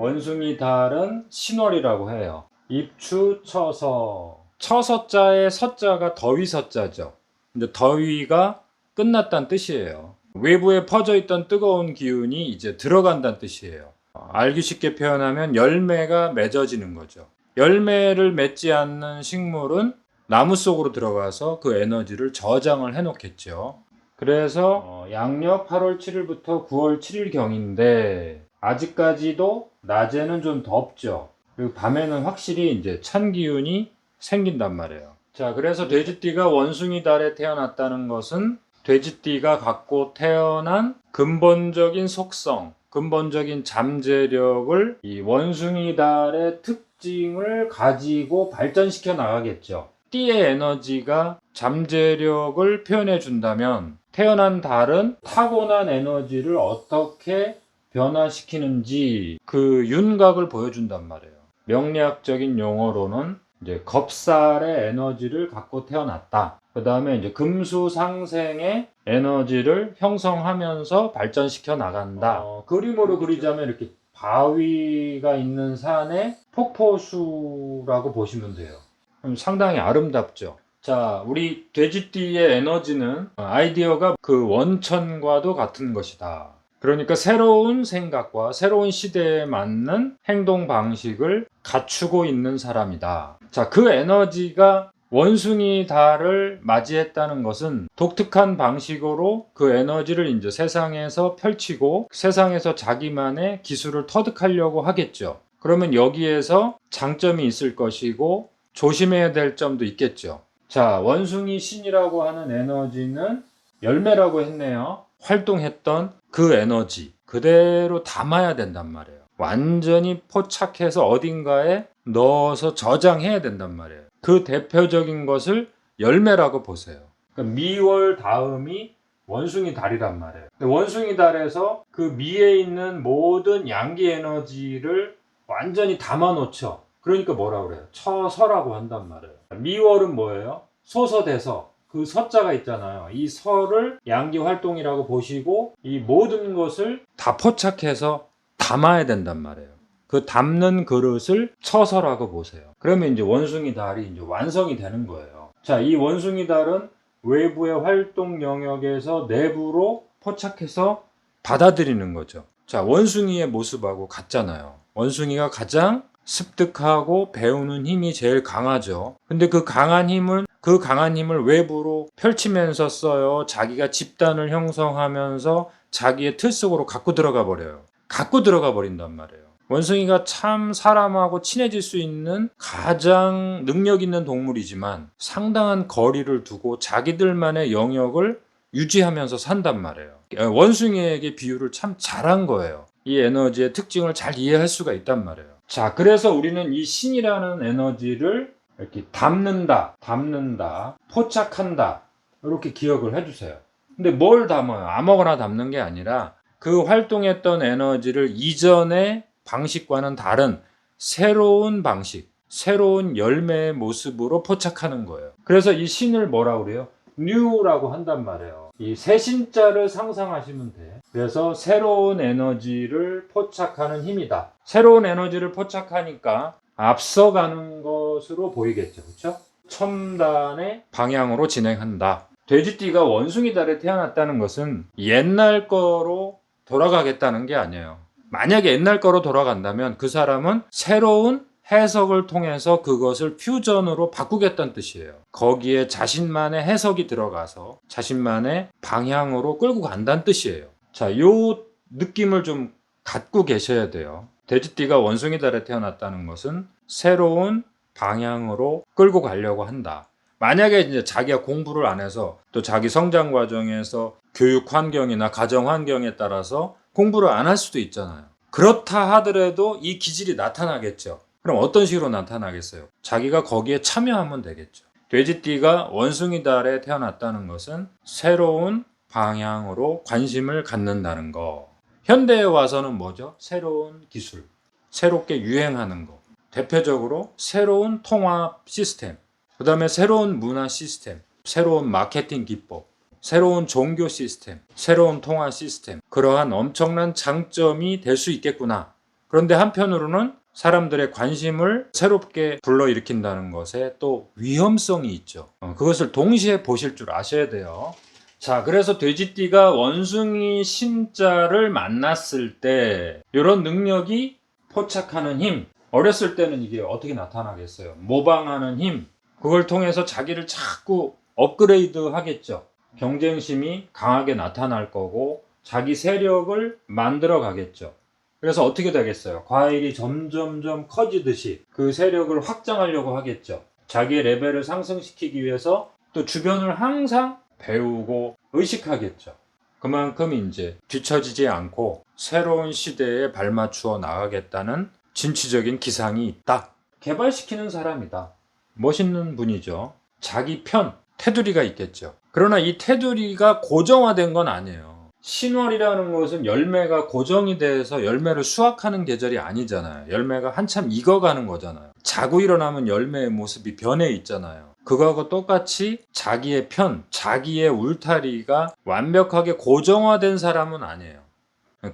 원숭이 달은 신월이라고 해요. 입추 처서 처서자의 서자가 더위 서자죠. 근데 더위가 끝났다는 뜻이에요. 외부에 퍼져 있던 뜨거운 기운이 이제 들어간다는 뜻이에요. 알기 쉽게 표현하면 열매가 맺어지는 거죠. 열매를 맺지 않는 식물은 나무 속으로 들어가서 그 에너지를 저장을 해 놓겠죠. 그래서 어, 양력 8월 7일부터 9월 7일경인데 아직까지도 낮에는 좀 덥죠. 그리고 밤에는 확실히 이제 찬 기운이 생긴단 말이에요. 자, 그래서 돼지띠가 원숭이 달에 태어났다는 것은 돼지띠가 갖고 태어난 근본적인 속성, 근본적인 잠재력을 이 원숭이 달의 특징을 가지고 발전시켜 나가겠죠. 띠의 에너지가 잠재력을 표현해 준다면 태어난 달은 타고난 에너지를 어떻게 변화시키는지 그 윤곽을 보여준단 말이에요. 명리학적인 용어로는 이제 겁살의 에너지를 갖고 태어났다. 그 다음에 이제 금수 상생의 에너지를 형성하면서 발전시켜 나간다. 어, 그림으로 그리자면 이렇게 바위가 있는 산의 폭포수라고 보시면 돼요. 상당히 아름답죠. 자, 우리 돼지띠의 에너지는 아이디어가 그 원천과도 같은 것이다. 그러니까 새로운 생각과 새로운 시대에 맞는 행동 방식을 갖추고 있는 사람이다. 자, 그 에너지가 원숭이 달을 맞이했다는 것은 독특한 방식으로 그 에너지를 이제 세상에서 펼치고 세상에서 자기만의 기술을 터득하려고 하겠죠. 그러면 여기에서 장점이 있을 것이고 조심해야 될 점도 있겠죠. 자, 원숭이 신이라고 하는 에너지는 열매라고 했네요. 활동했던 그 에너지 그대로 담아야 된단 말이에요. 완전히 포착해서 어딘가에 넣어서 저장해야 된단 말이에요. 그 대표적인 것을 열매라고 보세요. 그러니까 미월 다음이 원숭이 달이란 말이에요. 원숭이 달에서 그 미에 있는 모든 양기 에너지를 완전히 담아 놓죠. 그러니까 뭐라 그래요? 처서라고 한단 말이에요. 미월은 뭐예요? 소서대서 그 서자가 있잖아요. 이 서를 양기 활동이라고 보시고 이 모든 것을 다 포착해서 담아야 된단 말이에요. 그 담는 그릇을 처서라고 보세요. 그러면 이제 원숭이 달이 이제 완성이 되는 거예요. 자, 이 원숭이 달은 외부의 활동 영역에서 내부로 포착해서 받아들이는 거죠. 자, 원숭이의 모습하고 같잖아요. 원숭이가 가장 습득하고 배우는 힘이 제일 강하죠. 근데 그 강한 힘을 그 강한 힘을 외부로 펼치면서 써요. 자기가 집단을 형성하면서 자기의 틀 속으로 갖고 들어가 버려요. 갖고 들어가 버린단 말이에요. 원숭이가 참 사람하고 친해질 수 있는 가장 능력 있는 동물이지만 상당한 거리를 두고 자기들만의 영역을 유지하면서 산단 말이에요. 원숭이에게 비유를 참 잘한 거예요. 이 에너지의 특징을 잘 이해할 수가 있단 말이에요. 자, 그래서 우리는 이 신이라는 에너지를 이렇게 담는다, 담는다, 포착한다. 이렇게 기억을 해주세요. 근데 뭘 담아요? 아무거나 담는 게 아니라 그 활동했던 에너지를 이전의 방식과는 다른 새로운 방식, 새로운 열매의 모습으로 포착하는 거예요. 그래서 이 신을 뭐라 그래요? new라고 한단 말이에요. 이 새신자를 상상하시면 돼. 그래서 새로운 에너지를 포착하는 힘이다. 새로운 에너지를 포착하니까 앞서가는 것 으로 보이겠죠. 그렇죠? 첨단의 방향으로 진행한다. 돼지띠가 원숭이 달에 태어났다는 것은 옛날 거로 돌아가겠다는 게 아니에요. 만약에 옛날 거로 돌아간다면 그 사람은 새로운 해석을 통해서 그것을 퓨전으로 바꾸겠다는 뜻이에요. 거기에 자신만의 해석이 들어가서 자신만의 방향으로 끌고 간다는 뜻이에요. 자, 요 느낌을 좀 갖고 계셔야 돼요. 돼지띠가 원숭이 달에 태어났다는 것은 새로운 방향으로 끌고 가려고 한다. 만약에 이제 자기가 공부를 안 해서 또 자기 성장 과정에서 교육 환경이나 가정 환경에 따라서 공부를 안 할 수도 있잖아요. 그렇다 하더라도 이 기질이 나타나겠죠. 그럼 어떤 식으로 나타나겠어요? 자기가 거기에 참여하면 되겠죠. 돼지띠가 원숭이 달에 태어났다는 것은 새로운 방향으로 관심을 갖는다는 거. 현대에 와서는 뭐죠? 새로운 기술, 새롭게 유행하는 거. 대표적으로 새로운 통합 시스템, 그 다음에 새로운 문화 시스템, 새로운 마케팅 기법, 새로운 종교 시스템, 새로운 통화 시스템, 그러한 엄청난 장점이 될 수 있겠구나. 그런데 한편으로는 사람들의 관심을 새롭게 불러일으킨다는 것에 또 위험성이 있죠. 어, 그것을 동시에 보실 줄 아셔야 돼요. 자, 그래서 돼지띠가 원숭이 신자를 만났을 때 이런 능력이 포착하는 힘. 어렸을 때는 이게 어떻게 나타나겠어요? 모방하는 힘. 그걸 통해서 자기를 자꾸 업그레이드 하겠죠. 경쟁심이 강하게 나타날 거고 자기 세력을 만들어 가겠죠. 그래서 어떻게 되겠어요? 과일이 점점점 커지듯이 그 세력을 확장하려고 하겠죠. 자기의 레벨을 상승시키기 위해서 또 주변을 항상 배우고 의식하겠죠. 그만큼 이제 뒤처지지 않고 새로운 시대에 발맞추어 나가겠다는 진취적인 기상이 있다. 개발시키는 사람이다. 멋있는 분이죠. 자기 편, 테두리가 있겠죠. 그러나 이 테두리가 고정화된 건 아니에요. 신월이라는 것은 열매가 고정이 돼서 열매를 수확하는 계절이 아니잖아요. 열매가 한참 익어가는 거잖아요. 자고 일어나면 열매의 모습이 변해 있잖아요. 그거하고 똑같이 자기의 편, 자기의 울타리가 완벽하게 고정화된 사람은 아니에요.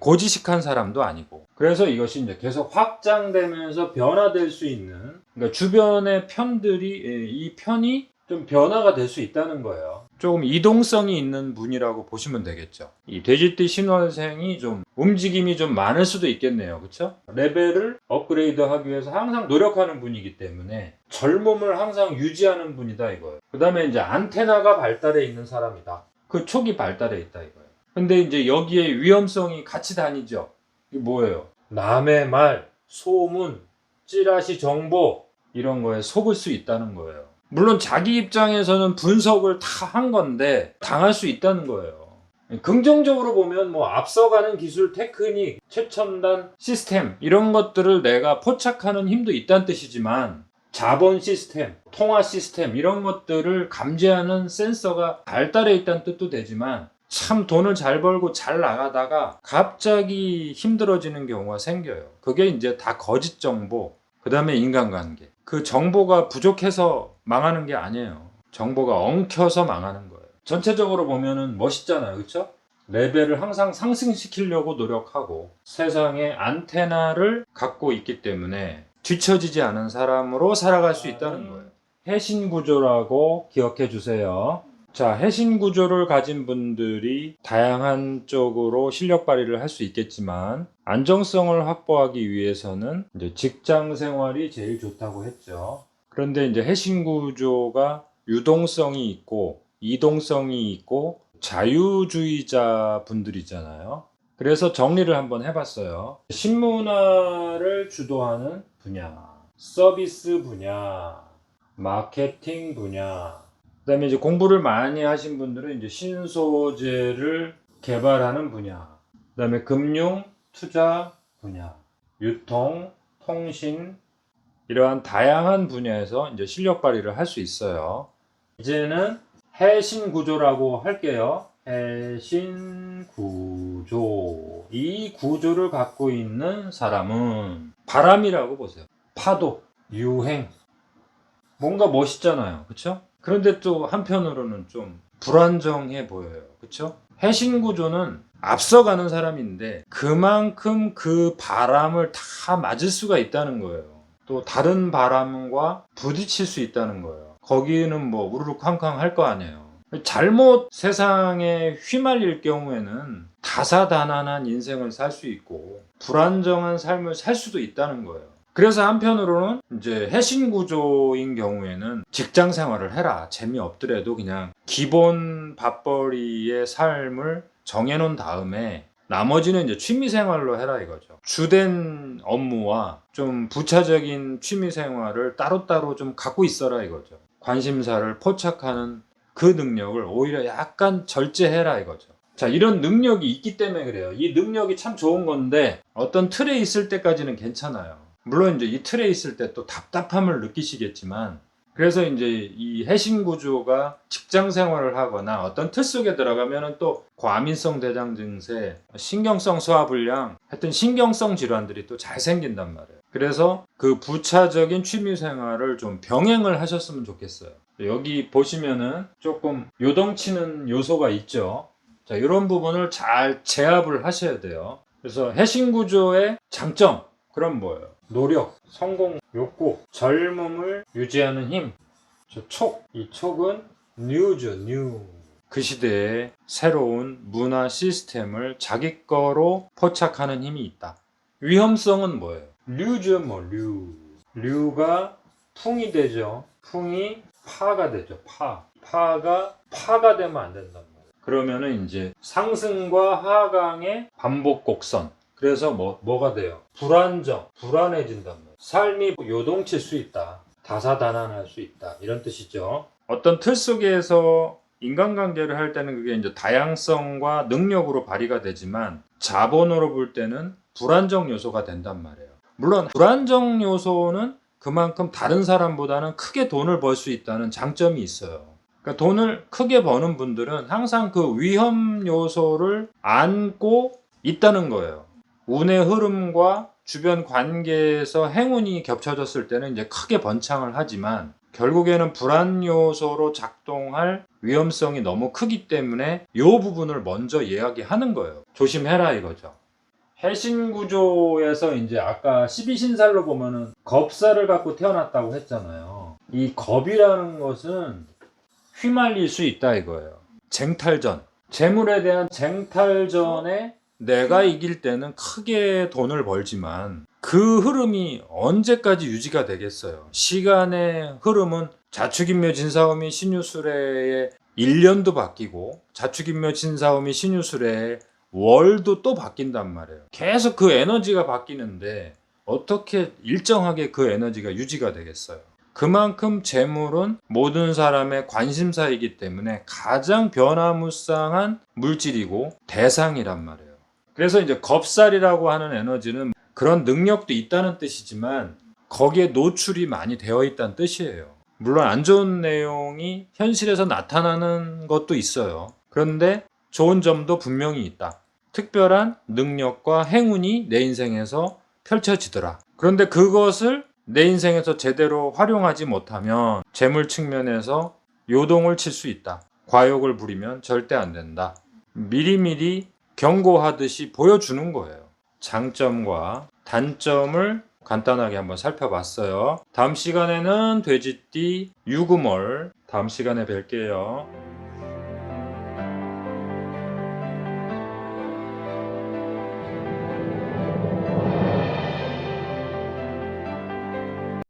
고지식한 사람도 아니고. 그래서 이것이 이제 계속 확장되면서 변화될 수 있는, 그러니까 주변의 편들이, 예, 이 편이 좀 변화가 될 수 있다는 거예요. 조금 이동성이 있는 분이라고 보시면 되겠죠. 이 돼지띠 신월생이 좀 움직임이 좀 많을 수도 있겠네요. 그쵸? 레벨을 업그레이드 하기 위해서 항상 노력하는 분이기 때문에 젊음을 항상 유지하는 분이다 이거예요. 그 다음에 이제 안테나가 발달해 있는 사람이다. 그 촉이 발달해 있다 이거예요. 근데 이제 여기에 위험성이 같이 다니죠. 이게 뭐예요? 남의 말, 소문, 찌라시 정보 이런 거에 속을 수 있다는 거예요. 물론 자기 입장에서는 분석을 다 한 건데 당할 수 있다는 거예요. 긍정적으로 보면 뭐 앞서가는 기술, 테크닉, 최첨단 시스템 이런 것들을 내가 포착하는 힘도 있다는 뜻이지만 자본 시스템, 통화 시스템 이런 것들을 감지하는 센서가 발달해 있다는 뜻도 되지만 참 돈을 잘 벌고 잘 나가다가 갑자기 힘들어지는 경우가 생겨요. 그게 이제 다 거짓 정보, 그 다음에 인간관계. 그 정보가 부족해서 망하는 게 아니에요. 정보가 엉켜서 망하는 거예요. 전체적으로 보면은 멋있잖아요. 그렇죠? 레벨을 항상 상승시키려고 노력하고 세상에 안테나를 갖고 있기 때문에 뒤처지지 않은 사람으로 살아갈 수 있다는 거예요. 해신 구조라고 기억해 주세요. 자, 해신 구조를 가진 분들이 다양한 쪽으로 실력 발휘를 할 수 있겠지만 안정성을 확보하기 위해서는 이제 직장 생활이 제일 좋다고 했죠. 그런데 이제 해신 구조가 유동성이 있고 이동성이 있고 자유주의자 분들이잖아요. 그래서 정리를 한번 해봤어요. 신문화를 주도하는 분야, 서비스 분야, 마케팅 분야, 그다음에 이제 공부를 많이 하신 분들은 이제 신소재를 개발하는 분야, 그다음에 금융, 투자 분야, 유통, 통신 이러한 다양한 분야에서 이제 실력 발휘를 할 수 있어요. 이제는 해신 구조라고 할게요. 해신 구조. 이 구조를 갖고 있는 사람은 바람이라고 보세요. 파도, 유행. 뭔가 멋있잖아요. 그쵸? 그런데 또 한편으로는 좀 불안정해 보여요. 그쵸? 해신 구조는 앞서가는 사람인데 그만큼 그 바람을 다 맞을 수가 있다는 거예요. 또 다른 바람과 부딪힐 수 있다는 거예요. 거기는 뭐 우르르 쾅쾅 할 거 아니에요. 잘못 세상에 휘말릴 경우에는 다사다난한 인생을 살 수 있고 불안정한 삶을 살 수도 있다는 거예요. 그래서 한편으로는 이제 해신 구조인 경우에는 직장 생활을 해라. 재미없더라도 그냥 기본 밥벌이의 삶을 정해놓은 다음에 나머지는 이제 취미 생활로 해라 이거죠. 주된 업무와 좀 부차적인 취미 생활을 따로따로 좀 갖고 있어라 이거죠. 관심사를 포착하는 그 능력을 오히려 약간 절제해라 이거죠. 자, 이런 능력이 있기 때문에 그래요. 이 능력이 참 좋은 건데 어떤 틀에 있을 때까지는 괜찮아요. 물론 이제 이 틀에 있을 때 또 답답함을 느끼시겠지만 그래서 이제 이 해신 구조가 직장 생활을 하거나 어떤 틀 속에 들어가면은 또 과민성 대장 증세, 신경성 소화불량, 하여튼 신경성 질환들이 또 잘 생긴단 말이에요. 그래서 그 부차적인 취미 생활을 좀 병행을 하셨으면 좋겠어요. 여기 보시면은 조금 요동치는 요소가 있죠. 자, 이런 부분을 잘 제압을 하셔야 돼요. 그래서 해신 구조의 장점, 그럼 뭐예요? 노력, 성공, 욕구, 젊음을 유지하는 힘. 저 촉. 이 촉은 뉴죠, 뉴. 그 시대에 새로운 문화 시스템을 자기 거로 포착하는 힘이 있다. 위험성은 뭐예요? 류죠, 뭐, 류. 류가 풍이 되죠. 풍이 파가 되죠, 파. 파가 파가 되면 안 된단 말이에요. 그러면은 이제 상승과 하강의 반복 곡선. 그래서 뭐, 뭐가 돼요? 불안정, 불안해진단 말이에요. 삶이 요동칠 수 있다. 다사다난할 수 있다. 이런 뜻이죠. 어떤 틀 속에서 인간관계를 할 때는 그게 이제 다양성과 능력으로 발휘가 되지만 자본으로 볼 때는 불안정 요소가 된단 말이에요. 물론 불안정 요소는 그만큼 다른 사람보다는 크게 돈을 벌 수 있다는 장점이 있어요. 그러니까 돈을 크게 버는 분들은 항상 그 위험 요소를 안고 있다는 거예요. 운의 흐름과 주변 관계에서 행운이 겹쳐졌을 때는 이제 크게 번창을 하지만 결국에는 불안 요소로 작동할 위험성이 너무 크기 때문에 이 부분을 먼저 이야기하는 거예요. 조심해라 이거죠. 해신 구조에서 이제 아까 12신살로 보면은 겁살을 갖고 태어났다고 했잖아요. 이 겁이라는 것은 휘말릴 수 있다 이거예요. 쟁탈전. 재물에 대한 쟁탈전에 내가 이길 때는 크게 돈을 벌지만 그 흐름이 언제까지 유지가 되겠어요? 시간의 흐름은 자축인묘 진사오미 신유술의 1년도 바뀌고 자축인묘 진사오미 신유술의 월도 또 바뀐단 말이에요. 계속 그 에너지가 바뀌는데 어떻게 일정하게 그 에너지가 유지가 되겠어요? 그만큼 재물은 모든 사람의 관심사이기 때문에 가장 변화무쌍한 물질이고 대상이란 말이에요. 그래서 이제 겁살이라고 하는 에너지는 그런 능력도 있다는 뜻이지만 거기에 노출이 많이 되어 있다는 뜻이에요. 물론 안 좋은 내용이 현실에서 나타나는 것도 있어요. 그런데 좋은 점도 분명히 있다. 특별한 능력과 행운이 내 인생에서 펼쳐지더라. 그런데 그것을 내 인생에서 제대로 활용하지 못하면 재물 측면에서 요동을 칠 수 있다. 과욕을 부리면 절대 안 된다. 미리미리 경고하듯이 보여주는 거예요. 장점과 단점을 간단하게 한번 살펴봤어요. 다음 시간에는 돼지띠 유구멀 다음 시간에 뵐게요.